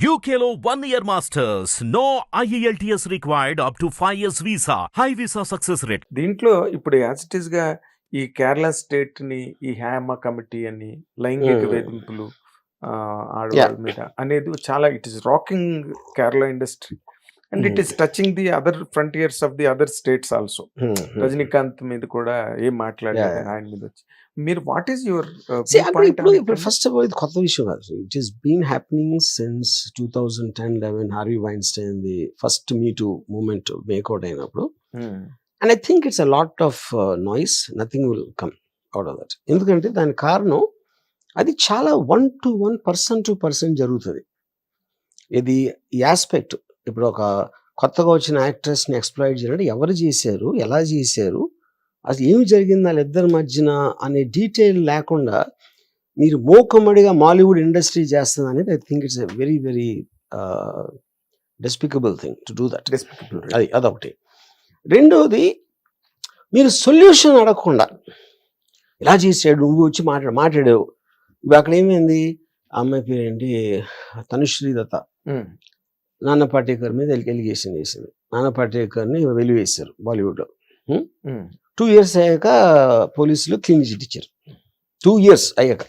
One year masters. No E IELTS required up to 5 years visa. High visa success rate. దీంట్లో ఇప్పుడు as it ఈస్గా ఈ కేరళ స్టేట్ని ఈ హ్యామ committee అని లైంగిక Mm. వేధింపులు ఆడవాళ్ళ మీద అనేది చాలా it is rocking Kerala industry and it. Is touching the other frontiers of the other states also Rajinikanth మీద కూడా ఏం yeah. ఆయన మీద వచ్చి. మీరు what is your first of all ఇది కొత్త విషయం కాదు. It is been happening since two thousand ten eleven Harvey Weinstein the first me too moment make out అయినప్పుడు. And I think it's a lot of noise nothing will come out of that ఎందుకంటే దాని కారణం అది చాలా one to one person to person జరుగుతుంది. ఇది ఈ aspect ఇప్పుడు ఒక కొత్తగా వచ్చిన యాక్ట్రెస్ని ఎక్స్ప్లాయిట్ చేయడం ఎవరు చేశారు? ఎలా చేశారు? అసలు ఏమి జరిగింది వాళ్ళిద్దరి మధ్యన అనే డీటెయిల్ లేకుండా మీరు మోకమ్మడిగా మాలీవుడ్ ఇండస్ట్రీ చేస్తుంది అనేది I think it's a very very despicable thing to do that. అది అదొకటి. రెండోది మీరు సొల్యూషన్ అడగకుండా ఇలా చేసాడు నువ్వు వచ్చి మాట్లాడు మాట్లాడావు. ఇప్పుడు అక్కడ ఏమైంది? అమ్మాయి పేరు ఏంటి తనుశ్రీ దత్త. నాన్న పాటేకర్ మీద ఎలిగేషన్ చేసింది. నాన్న పాటేకర్ని వెలివేశారు బాలీవుడ్లో. టూ ఇయర్స్ అయ్యాక పోలీసులు క్లీన్ చిట్ ఇచ్చారు. టూ ఇయర్స్ అయ్యాక.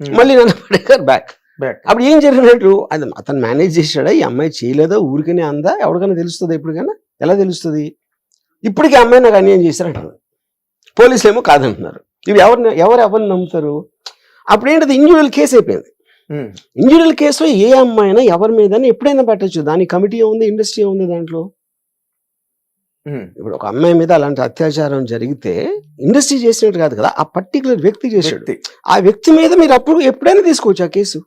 మళ్ళీ నాన్న పాటేకర్ బ్యాక్. బ్యాక్. అప్పుడు ఏం జరిగినట్టు? అది అతను మేనేజ్ చేశాడా? ఈ అమ్మాయి చేయలేదా? ఊరికనే అందా? ఎవరికైనా తెలుస్తుంది ఎప్పటికైనా ఎలా తెలుస్తుంది? ఇప్పటికీ అమ్మాయి నాకు అన్యాయం చేశారంటున్నారు పోలీసులు ఏమో కాదంటున్నారు. ఇవి ఎవరిని ఎవరు ఎవరిని నమ్ముతారు? అప్పుడు ఏంటది ఇండివిజువల్ కేసు అయిపోయింది. ఇండివిజువల్ కేసులో ఏ అమ్మాయి అయినా ఎవరి మీద ఎప్పుడైనా పెట్టచ్చు. దాని కమిటీ ఉంది ఇండస్ట్రీ ఉంది దాంట్లో. ఇప్పుడు ఒక అమ్మాయి మీద అలాంటి అత్యాచారం జరిగితే ఇండస్ట్రీ చేసినట్టు కాదు కదా ఆ పర్టికులర్ వ్యక్తి వ్యక్తి. ఆ వ్యక్తి మీద మీరు అప్పుడు ఎప్పుడైనా తీసుకోవచ్చు ఆ కేసు?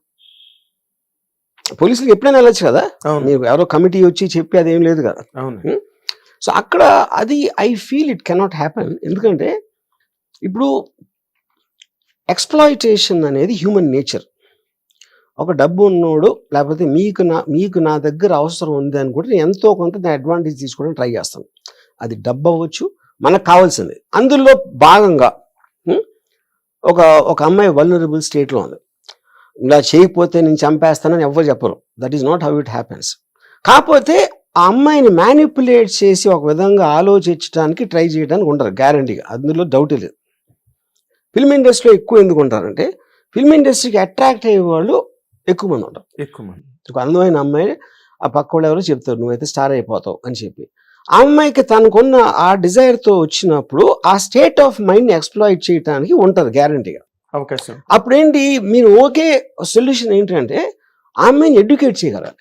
పోలీసులకు ఎప్పుడైనా వెళ్ళొచ్చు కదా? మీరు ఎవరో కమిటీ వచ్చి చెప్పి అదేం లేదు కదా. అవును. సో అక్కడ అది I feel it cannot happen. ఎందుకంటే ఇప్పుడు ఎక్స్ప్లాయిటేషన్ అనేది హ్యూమన్ నేచర్. ఒక డబ్బు ఉన్నోడు లేకపోతే మీకు నా మీకు నా దగ్గర అవసరం ఉంది అని కూడా నేను ఎంతో కొంత నేను అడ్వాంటేజ్ తీసుకోవడానికి ట్రై చేస్తాను. అది డబ్బు అవ్వచ్చు మనకు కావాల్సింది. అందులో భాగంగా ఒక ఒక అమ్మాయి వల్నరబుల్ స్టేట్లో ఉంది. ఇలా చేయకపోతే నేను చంపేస్తానని ఎవరు చెప్పరు. That is not how it happens కాకపోతే ఆ అమ్మాయిని మ్యానిపులేట్ చేసి ఒక విధంగా ఆలోచించడానికి ట్రై చేయడానికి ఉండరు గ్యారంటీగా అందులో డౌట్ లేదు. ఫిల్మ్ ఇండస్ట్రీలో ఎక్కువ ఎందుకు ఉంటారంటే ఫిల్మ్ ఇండస్ట్రీకి అట్రాక్ట్ అయ్యే వాళ్ళు ఎక్కువ మంది ఉంటారు. ఎక్కువ మంది. ఒక అందమైన అమ్మాయి ఆ పక్క వాళ్ళు ఎవరో చెప్తారు నువ్వైతే స్టార్ అయిపోతావు అని చెప్పి. ఆ అమ్మాయికి తనకున్న ఆ డిజైర్తో వచ్చినప్పుడు ఆ స్టేట్ ఆఫ్ మైండ్ని ఎక్స్ప్లాయిట్ చేయడానికి ఉంటారు గ్యారంటీగా అవకాశం. అప్పుడేంటి? మీరు ఓకే సొల్యూషన్ ఏంటంటే ఆ అమ్మాయిని ఎడ్యుకేట్ చేయగలరు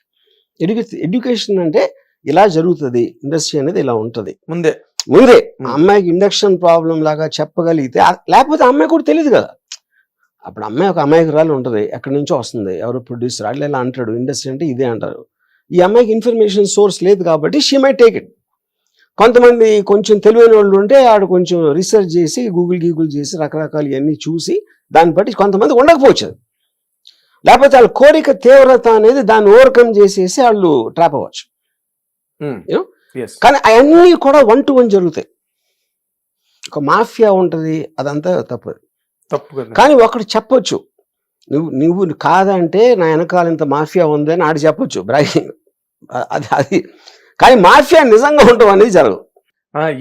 ఎడ్యుకే ఎడ్యుకేషన్ అంటే ఇలా జరుగుతుంది ఇండస్ట్రీ అనేది ఇలా ఉంటుంది. ముందే. ముందే. అమ్మాయికి ఇండక్షన్ ప్రాబ్లం లాగా చెప్పగలిగితే లేకపోతే అమ్మాయి కూడా తెలియదు కదా. అప్పుడు అమ్మాయి ఒక అమాయకురాలు ఉంటుంది. ఎక్కడి నుంచో వస్తుంది. ఎవరు ప్రొడ్యూసర్ అట్లా ఇలా అంటాడు. ఇండస్ట్రీ అంటే ఇదే అంటారు. ఈ అమ్మాయికి ఇన్ఫర్మేషన్ సోర్స్ లేదు కాబట్టి షీ మై టేక్ ఇట్ కొంతమంది కొంచెం తెలివైన వాళ్ళు ఉంటే ఆడు కొంచెం రీసెర్చ్ చేసి గూగుల్ గీగుల్ చేసి రకరకాలు ఇవన్నీ చూసి దాన్ని బట్టి కొంతమంది ఉండకపోవచ్చు. లేకపోతే వాళ్ళ కోరిక తీవ్రత అనేది దాన్ని ఓవర్కమ్ చేసేసి వాళ్ళు ట్రాప్ అవ్వచ్చు? ఎస్ కానీ అవన్నీ కూడా వన్ టు వన్ జరుగుతాయి. ఒక మాఫియా ఉంటుంది. అదంతా తప్పదు తప్పు కానీ ఒకటి చెప్పొచ్చు. నువ్వు నువ్వు కాదంటే నా వెనకాల ఇంత మాఫియా ఉంది అని ఆడు చెప్పొచ్చు. బ్రాగింగ్ అది అది. కానీ మాఫియా నిజంగా ఉండవు అనేది జరగదు.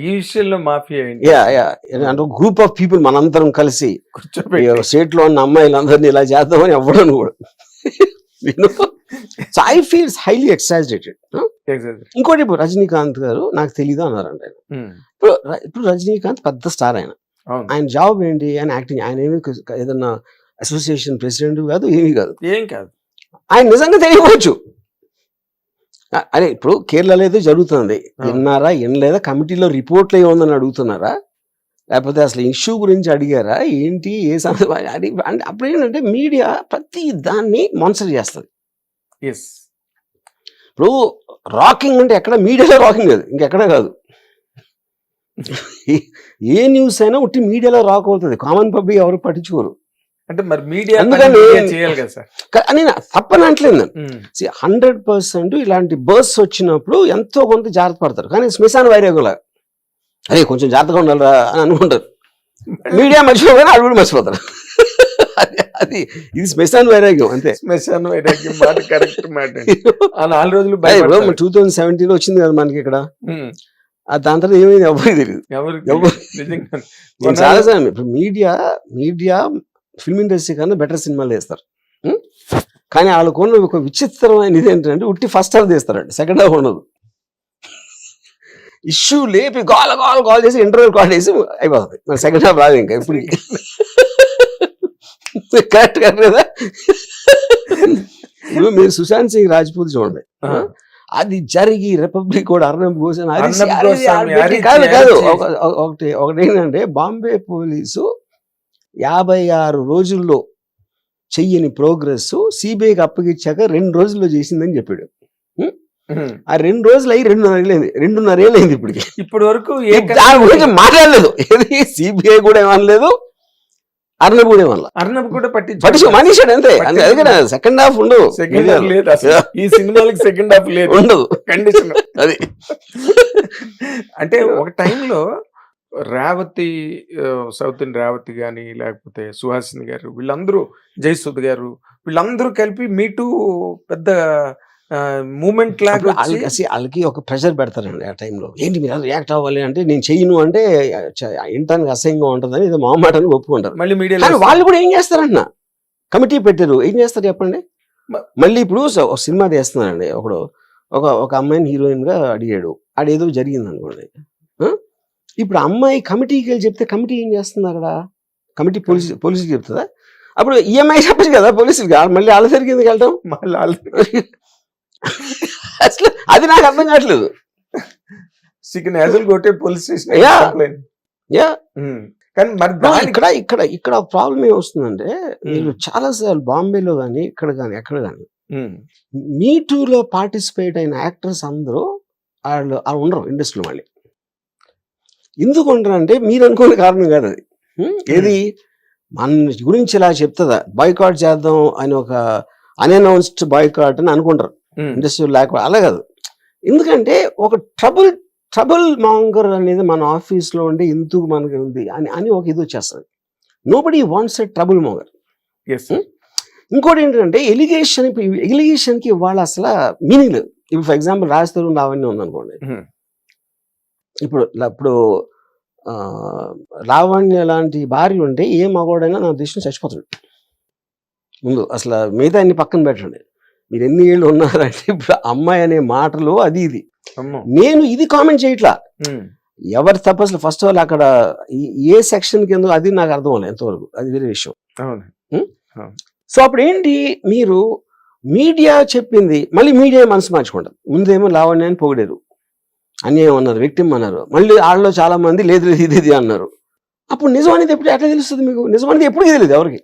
ఈ విషయంలో మాఫియా ఏంటి యా యా. అంటే గ్రూప్ ఆఫ్ పీపుల్ మనందరం కలిసి స్టేట్లో ఉన్న అమ్మాయిలందరినీ ఇలా చేద్దామని ఎవ్వడను కూడా. I feels highly Exactly. ఇంకోటి ఇప్పుడు రజనీకాంత్ గారు నాకు తెలీదు. ఉమ్, ఇప్పుడు ఇప్పుడు రజనీకాంత్ పెద్ద స్టార్ ఆయన. ఆయన జాబ్ ఏంటి ఆయన యాక్టింగ్ ఆయన ఏమి ఏదన్నా అసోసియేషన్ ప్రెసిడెంట్ కాదు ఏమీ కాదు. ఏం కాదు. ఆయన నిజంగా తెలియవచ్చు. అరే ఇప్పుడు కేరళలో ఏదో జరుగుతుంది. విన్నారా వినలేదా కమిటీలో రిపోర్ట్లు ఏముందని అడుగుతున్నారా? లేకపోతే అసలు ఇష్యూ గురించి అడిగారా? ఏంటి ఏ సందర్భం అంటే అప్పుడు ఏంటంటే మీడియా ప్రతి దాన్ని మాన్సర్ చేస్తుంది. ఎస్. ఇప్పుడు రాకింగ్ అంటే ఎక్కడ? మీడియాలో రాకింగ్ కాదు ఇంకెక్కడ కాదు. ఏ న్యూస్ అయినా ఉట్టి మీడియాలో రాక్ అవుతుంది కామన్ పబ్లిక్ ఎవరు పట్టించుకోరు. అంటే మరి మీడియా చేయాలి కదా సార్. నేను తప్పని అంటలేదు హండ్రెడ్ పర్సెంట్ ఇలాంటి బర్స్ వచ్చినప్పుడు ఎంతో కొంత జాగ్రత్త పడతారు. కానీ శ్మశాన వైరాగుల అరే కొంచెం జాగ్రత్తగా ఉండాలిరా అని అనుకుంటారు. మీడియా మర్చిపోగానే వాళ్ళు కూడా మర్చిపోతారు. అది అది ఇది శ్మశాన వైరాగ్యం అంతే. శ్మశానం వైరాగ్యం మాట కరెక్ట్ మాట. నాలుగు రోజులు. టూ థౌజండ్ సెవెంటీన్ వచ్చింది కదా మనకి ఇక్కడ. దాని తర్వాత ఏమైంది? ఎవరికి తెలియదు ఎవరికి ఎవరు- నిజంగా. నేను చాలా సార్ ఇప్పుడు మీడియా మీడియా ఫిల్మ్ ఇండస్ట్రీ కన్నా బెటర్ సినిమాలు వేస్తారు? కానీ వాళ్ళకున్న ఒక విచిత్రమైన ఇది ఏంటంటే ఉట్టి ఫస్ట్ హాఫ్ తీస్తారండి. సెకండ్ హాఫ్ ఉండదు ఇష్యూ లేపి కాల్ కాల్ కాల్ చేసి ఇంటర్వ్యూ కాల్ చేసి అయిపోతుంది. మన సెకండ్ హాఫ్ రాదు ఇంకా ఇప్పుడు కరెక్ట్ కరెక్ట్ కదా మీరు సుశాంత్ సింగ్ రాజ్పూత్ చూడండి. అది జరిగి రిపబ్లిక్ కూడా అర్ణబ్ అరిచి, కాదు కాదు. ఒకటి ఒకటి ఏంటంటే బాంబే పోలీసు యాభై ఆరు రోజుల్లో చెయ్యని ప్రోగ్రెస్ సిబిఐకి అప్పగిచ్చాక రెండు రోజుల్లో చేసిందని చెప్పాడు. ఆ రెండు రోజులు అయ్యి రెండున్నర ఏళ్ళైంది. రెండున్నర ఏళ్ళైంది ఇప్పటికి. ఇప్పటి వరకు దాని గురించి మాట్లాడలేదు. ఏది? సిబిఐ కూడా ఏమనలేదు. అర్ణబ్ కూడా ఏమనలేదు అర్ణబ్ కూడా పట్టించు పట్టించు మనిషాడు అంతే. అందుకని సెకండ్ హాఫ్ ఉండవు సెకండ్ హాఫ్ లేదు ఈ సినిమాలకి సెకండ్ హాఫ్ లేదు. ఉండదు. కండిషన్ అది. అంటే ఒక టైంలో రేవతి సౌత్ ఇండియన్ రేవతి గాని లేకపోతే సుహాసిని గారు వీళ్ళందరూ జయసుద్ గారు వీళ్ళందరూ కలిపి మీటు పెద్ద మూమెంట్ లాగా వాళ్ళకి వాళ్ళకి ఒక ప్రెషర్ పెడతారండి ఆ టైంలో ఏంటి మీరు రియాక్ట్ అవ్వాలి అంటే నేను చెయ్యను అంటే వినటానికి అసహ్యంగా ఉంటుందని ఇది మామాటని ఒప్పుకుంటారు. మళ్ళీ మీడియా వాళ్ళు కూడా ఏం చేస్తారన్న కమిటీ పెట్టారు. ఏం చేస్తారు చెప్పండి? మళ్ళీ ఇప్పుడు ఒక సినిమా తీస్తున్నారండి. ఒకడు ఒక ఒక అమ్మాయిని హీరోయిన్గా అడిగాడు. అదేదో జరిగింది అనుకోండి? ఇప్పుడు అమ్మాయి కమిటీకి వెళ్ళి చెప్తే కమిటీ ఏం చేస్తుంది అక్కడ కమిటీ పోలీస్ పోలీసుకి చెప్తుందా? అప్పుడు ఈఎంఐ చెప్పచ్చు కదా పోలీసులకి. మళ్ళీ వాళ్ళ ఎందుకు వెళ్తాం? మళ్ళీ వాళ్ళు అసలు అది నాకు అర్థం కావట్లేదు. చికెన్ యాజల్ కొట్టే పోలీస్ స్టేషన్ యా కానీ మరి ఇక్కడ ఇక్కడ ఇక్కడ ప్రాబ్లం ఏమొస్తుందంటే మీరు చాలా సార్లు బాంబేలో కానీ ఇక్కడ కానీ ఎక్కడ కానీ ఉమ్. మీ టూలో పార్టిసిపేట్ అయిన యాక్టర్స్ అందరూ వాళ్ళు ఉండరు ఇండస్ట్రీలో మళ్ళీ. ఎందుకు ఉండరు అంటే మీరు అనుకునే కారణం కాదు అది. హ్మ్? ఏది? మన గురించి ఇలా చెప్తుందా? బాయ్కాట్ చేద్దాం అని ఒక అన్అనౌన్స్డ్ బాయ్కాట్ అని అనుకుంటారు. ఇండస్ట్రీ లేకపోతే అలా కాదు ఎందుకంటే ఒక ట్రబుల్ ట్రబుల్ మాంగర్ అనేది మన ఆఫీస్లో ఉంటే ఎందుకు మనకి ఉంది అని అని ఒక ఇది వచ్చేస్తుంది. Nobody wants a trouble monger. ఇంకోటి ఏంటంటే ఎలిగేషన్ ఎలిగేషన్కి ఇవాళ అసలు మీనింగ్ లేదు. ఇప్పుడు ఫర్ ఎగ్జాంపుల్ రాజస్థాన్ లావణ్యం ఉందనుకోండి. ఉమ్. ఇప్పుడు ఇప్పుడు లావణ్య లాంటి భార్య ఉంటే ఏ మగవాడైనా నా దృష్టిని చచ్చిపోతాడు. ముందు అసలు మిగతా అన్ని పక్కన పెట్టండి. మీరు ఎన్ని ఏళ్ళు ఉన్నారంటే ఇప్పుడు అమ్మాయి అనే మాటలు అది ఇది. నేను ఇది కామెంట్ చేయట్లా. ఎవరి తప్ప అసలు ఫస్ట్ ఆఫ్ ఆల్ అక్కడ ఏ సెక్షన్ కింద అది నాకు అర్థం అవ్వలేదు ఎంతవరకు అది వేరే విషయం. సో అప్పుడు ఏంటి మీరు మీడియా చెప్పింది మళ్ళీ మీడియా మనసు మార్చుకుంటారు. ముందేమో లావణ్యాన్ని పొగిడారు. అన్యాయం అన్నారు వ్యక్తిం అన్నారు. మళ్ళీ వాళ్ళలో చాలా మంది లేదు లేదు ఇది ఇది అన్నారు. అప్పుడు నిజం అనేది ఎప్పుడు ఎట్లా తెలుస్తుంది మీకు? నిజం అనేది ఎప్పుడు తెలియదు ఎవరికి?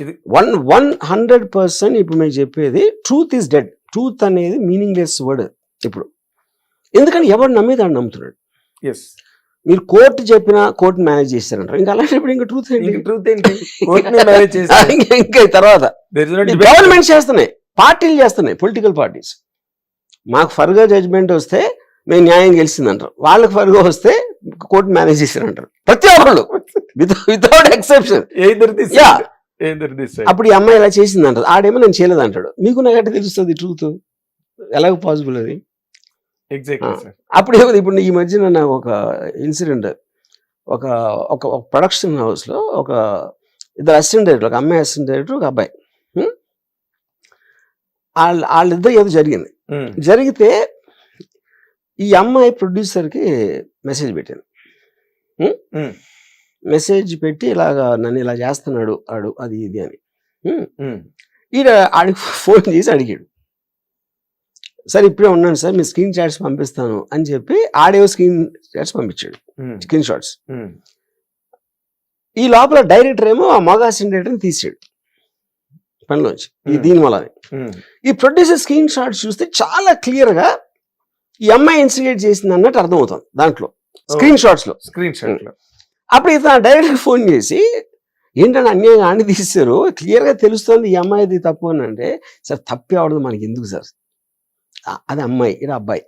ఇది- వన్ వన్ హండ్రెడ్ పర్సెంట్ ఇప్పుడు మీకు చెప్పేది ట్రూత్ ఈస్ డెడ్ ట్రూత్ అనేది మీనింగ్లెస్ వర్డ్ ఇప్పుడు. ఎందుకంటే ఎవరు నమ్మేది ఆడు నమ్ముతున్నాడు? ఎస్ మీరు కోర్టు చెప్పినా కోర్టు మేనేజ్ చేస్తారంటారు. ఇంకా అలాంటప్పుడు ఇంకా ట్రూత్ ఏంటి? ట్రూత్ ఏంటి? మేనేజ్ ఇంకా- తర్వాత. గవర్నమెంట్ చేస్తున్నాయి. పార్టీలు చేస్తున్నాయి పొలిటికల్ పార్టీస్ మాకు ఫర్గా జడ్జ్మెంట్ వస్తే మేము న్యాయం గెలిచిందంటారు. వాళ్ళకి ఫర్గా వస్తే కోర్టు మేనేజ్ చేశారంటారు ప్రతి ఒక్కళ్ళు వితౌట్ ఎక్సెప్షన్ అప్పుడు ఈ అమ్మాయి ఇలా చేసిందంటారు? ఆడేమో నేను చేయలేదు అంటాడు మీకు నాకు ఎట్లా తెలుస్తుంది ట్రూత్ ఎలాగ పాసిబుల్ అది. అప్పుడు ఏమైంది ఇప్పుడు ఈ మధ్యన నాకు ఒక ఇన్సిడెంట్ ఒక ఒక ప్రొడక్షన్ హౌస్లో ఒక ఇద్దరు అసిస్టెంట్ డైరెక్టర్ ఒక అమ్మాయి అసిస్టెంట్ డైరెక్టర్ ఒక అబ్బాయి? వాళ్ళ వాళ్ళిద్దరు ఏదో జరిగింది. జరిగితే ఈ అమ్మాయి ప్రొడ్యూసర్కి మెసేజ్ పెట్టింది. మెసేజ్ పెట్టి ఇలాగా నన్ను ఇలా చేస్తున్నాడు ఆడు అది ఇది అని. ఈడ ఆడికి ఫోన్ చేసి అడిగాడు. సార్ ఇప్పుడే ఉన్నాను సార్ మీ స్క్రీన్ చాట్స్ పంపిస్తాను అని చెప్పి ఆడేవో స్క్రీన్ చాట్స్ పంపించాడు. Screenshots. ఈ లోపల డైరెక్టర్ ఏమో ఆ మగ డైరెక్టర్ని తీసాడు. పనిలోంచి. ఈ. దీని వల్ల. ఈ ప్రొడ్యూసర్ స్క్రీన్ షాట్స్ చూస్తే చాలా క్లియర్గా ఈ అమ్మాయి ఇన్స్టిగేట్ చేసింది అన్నట్టు అర్థమవుతుంది దాంట్లో. స్క్రీన్ షాట్స్లో స్క్రీన్ షాట్లో అప్పుడు ఇతను డైరెక్ట్ ఫోన్ చేసి ఏంటంటే అన్యాయంగా ఆని తీస్తారు క్లియర్గా తెలుస్తుంది ఈ అమ్మాయిది తప్పు అని అంటే సార్ తప్పే అవడదు మనకి ఎందుకు సార్? అది అమ్మాయి ఇది అబ్బాయి.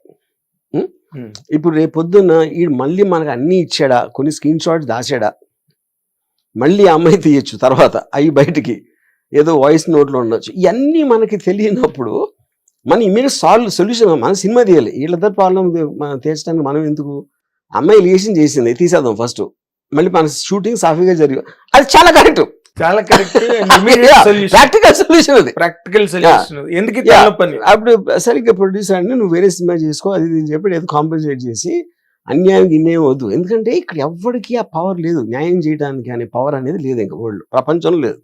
ఇప్పుడు రేపు పొద్దున్న ఈ మళ్ళీ మనకు అన్ని ఇచ్చాడా? కొన్ని స్క్రీన్ షాట్స్ దాచాడా? మళ్ళీ అమ్మాయి తీయచ్చు తర్వాత అవి బయటికి. ఏదో వాయిస్ నోట్లో ఉండొచ్చు. ఇవన్నీ మనకి తెలియనప్పుడు మన ఇమీడియట్ సాల్వ్ సొల్యూషన్ మన సినిమా తీయాలి. వీళ్ళిద్దరు ప్రాబ్లం తీర్చడానికి మనం ఎందుకు? అమ్మాయి లియేషన్ చేసింది తీసేద్దాం ఫస్ట్. మళ్ళీ మన షూటింగ్ సాఫీగా జరిగి అది చాలా కరెక్ట్ చాలా కరెక్ట్ ప్రాక్టికల్ సొల్యూషన్ అది. ప్రాక్టికల్ సొల్యూషన్ ఎందుకు అప్పుడు సరిగ్గా ప్రొడ్యూసర్ అంటే నువ్వు వేరే సినిమా చేసుకో అది ఇది చెప్పి ఏదో కాంపెన్సేట్ చేసి అన్యాయం ఇన్యాయం వద్దు. ఎందుకంటే ఇక్కడ ఎవ్వడికి ఆ పవర్ లేదు. న్యాయం చేయడానికి అనే పవర్ అనేది లేదు ఇంకా వరల్డ్ ప్రపంచంలో లేదు.